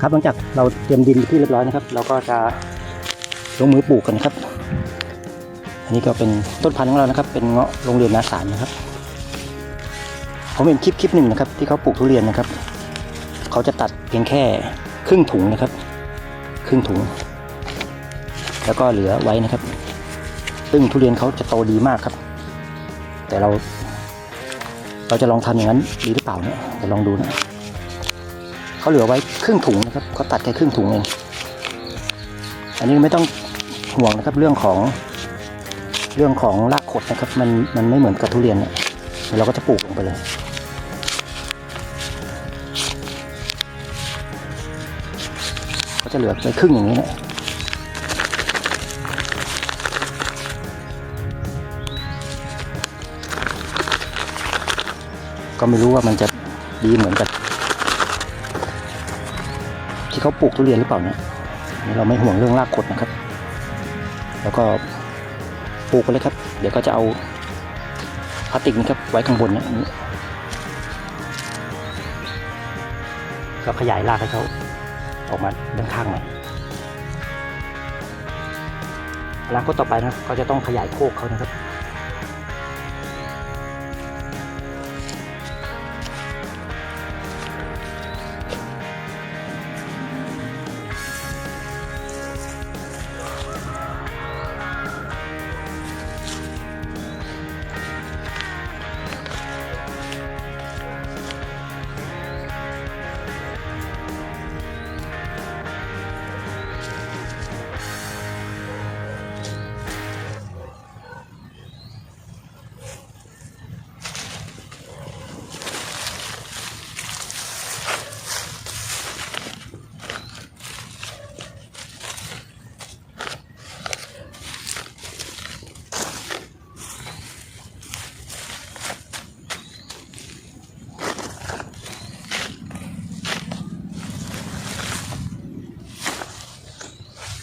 ครับหลังจากเราเตรียมดินที่เรียบร้อยนะครับ เราก็จะลงมือปลูกกันครับ อันนี้ก็เป็นต้นพันธุ์ของเรานะครับ เป็นเงาะโรงเรียนนาสารนะครับผมเห็นคลิปคลิปหนึ่งนะครับ ที่เขาปลูกทุเรียนนะครับ เขาจะตัดเพียงแค่ครึ่งถุงนะครับ ครึ่งถุง แล้วก็เหลือไว้นะครับ ซึ่งทุเรียนเขาจะโตดีมากครับ แต่เรา เราจะลองทำอย่างนั้นดีหรือเปล่าเนี่ยเดี๋ยวลองดูนะ เขาเหลือไว้ครึ่งถุงนะครับเขาตัดแค่ครึ่งถุงเองอันนี้ไม่ต้องห่วงนะครับเรื่องของเรื่องของรากขดนะครับมันมันไม่เหมือนกับทุเรียนเนี่ยเราก็จะปลูกลงไปเลยก็จะเหลือไปครึ่งอย่างนี้นะก็ไม่รู้ว่ามันจะดีเหมือนกับ เขาปลูกทุเรียนหรือเปล่าเนี่ยเราไม่ห่วงเรื่องรากขดนะครับ แล้วก็ปลูกไปเลยครับ เดี๋ยวก็จะเอาพลาสติกนะครับไว้ข้างบนเนยนี่ก็ขยายรากให้เขาออกมาด้านข้างหน่อยอนาคตต่อไปนะครับเขาจะต้องขยายโคกเขานะครับ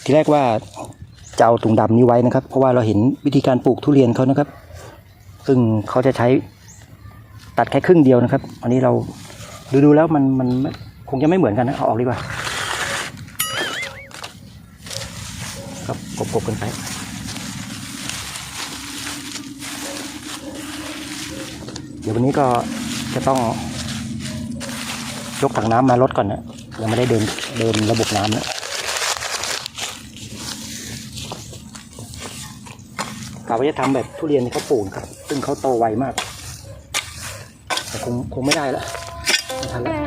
ทีแรกว่าจะเอาถุงดำนี้ไว้นะครับ เพราะว่าเราเห็นวิธีการปลูกทุเรียนเขานะครับ ซึ่งเขาจะใช้ตัดแค่ครึ่งเดียวนะครับ อันนี้เราดูดูแล้วมันมันคงจะไม่เหมือนกันนะเอาออกดีกว่าครับกบๆกันไปเดี๋ยววันนี้ก็จะต้องยกถังน้ำมาลดก่อนนะยังไม่ได้เดินเดินระบบน้ำนะ กะว่าจะทำแบบทุเรียนที่เขาปลูกครับ ซึ่งเขาโตไวมาก แต่คงคงไม่ได้แล้วไม่ทันแล้ว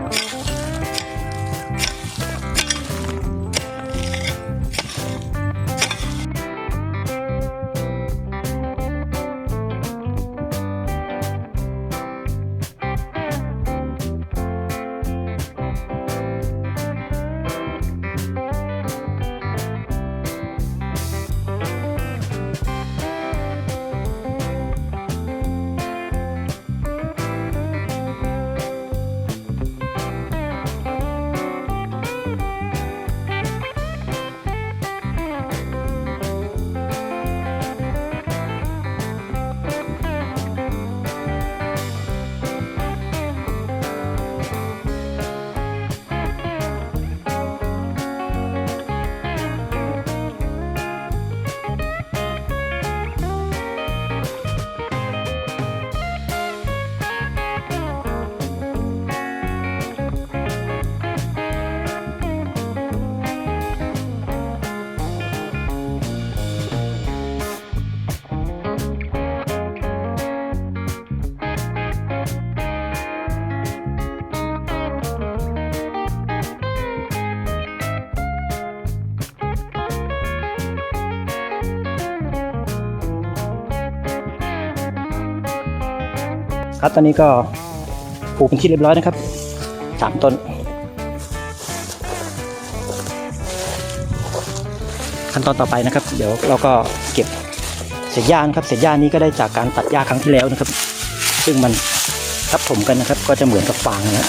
ครับตอนนี้ก็ปลูกเป็นที่เรียบร้อยนะครับสามต้น ขั้นตอนต่อไปนะครับ เดี๋ยวเราก็เก็บเศษหญ้านะครับเศษหญ้านี้ก็ได้จากการตัดหญ้าครั้งที่แล้วนะครับ ซึ่งมันทับถมกันนะครับ ก็จะเหมือนกับฟางนะ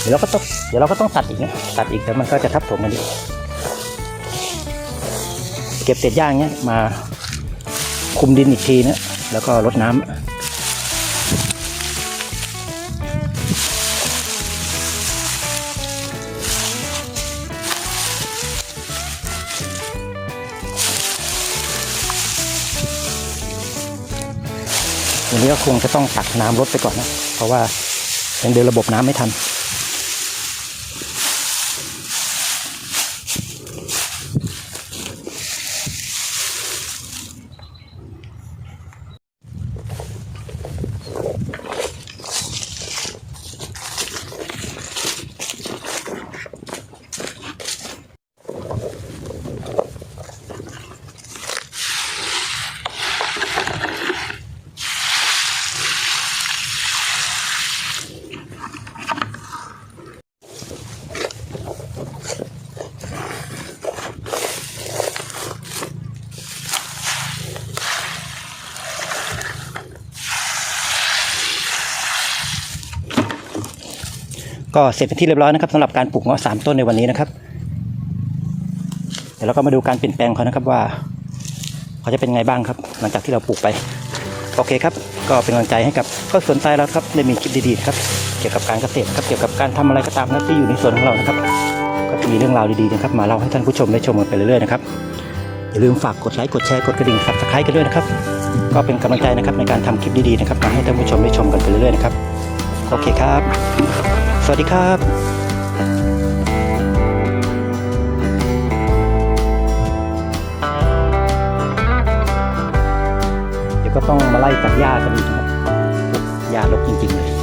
เดี๋ยวเราก็ต้องเดี๋ยวเราก็ต้องตัดอีกนะตัดอีกแล้วมันก็จะทับถมกันอีกเก็บเศษหญ้าอย่างเงี้ยมาคุมดินอีกทีนะแล้วก็รดน้ำ วันนี้ก็คงจะต้องตักน้ำรถไปก่อนนะ เพราะว่ายังเดินระบบน้ำไม่ทัน ก็เสร็จเป็นที่เรียบร้อยนะครับสำหรับการปลูกเงาะสามต้นในวันนี้นะครับเดี๋ยวเราก็มาดูการเปลี่ยนแปลงเขานะครับว่าเขาจะเป็นไงบ้างครับ หลังจากที่เราปลูกไปโอเคครับ ก็เป็นกำลังใจให้กับก็สนใจแล้วครับได้มีคลิปดีๆครับเกี่ยวกับการเกษตรครับเกี่ยวกับการทำอะไรก็ตามนะที่อยู่ในสวนของเรานะครับ ก็จะมีเรื่องราวดีๆนะครับ มาเล่าให้ท่านผู้ชมได้ชมกันไปเรื่อยๆนะครับอย่าลืมฝากกดไลค์กดแชร์กดกระดิ่งสับสไครต์กันด้วยนะครับ ก็เป็นกำลังใจนะครับในการทำคลิปดีๆนะครับมาให้ท่านผู้ชมได้ชมกันไปเรื่อยๆนะครับโอเคครับ วัสดีครับเดี๋ยวก็ต้องมาไล่ตัดหญ้ากันอีกครับหญ้ารกจริงๆเลย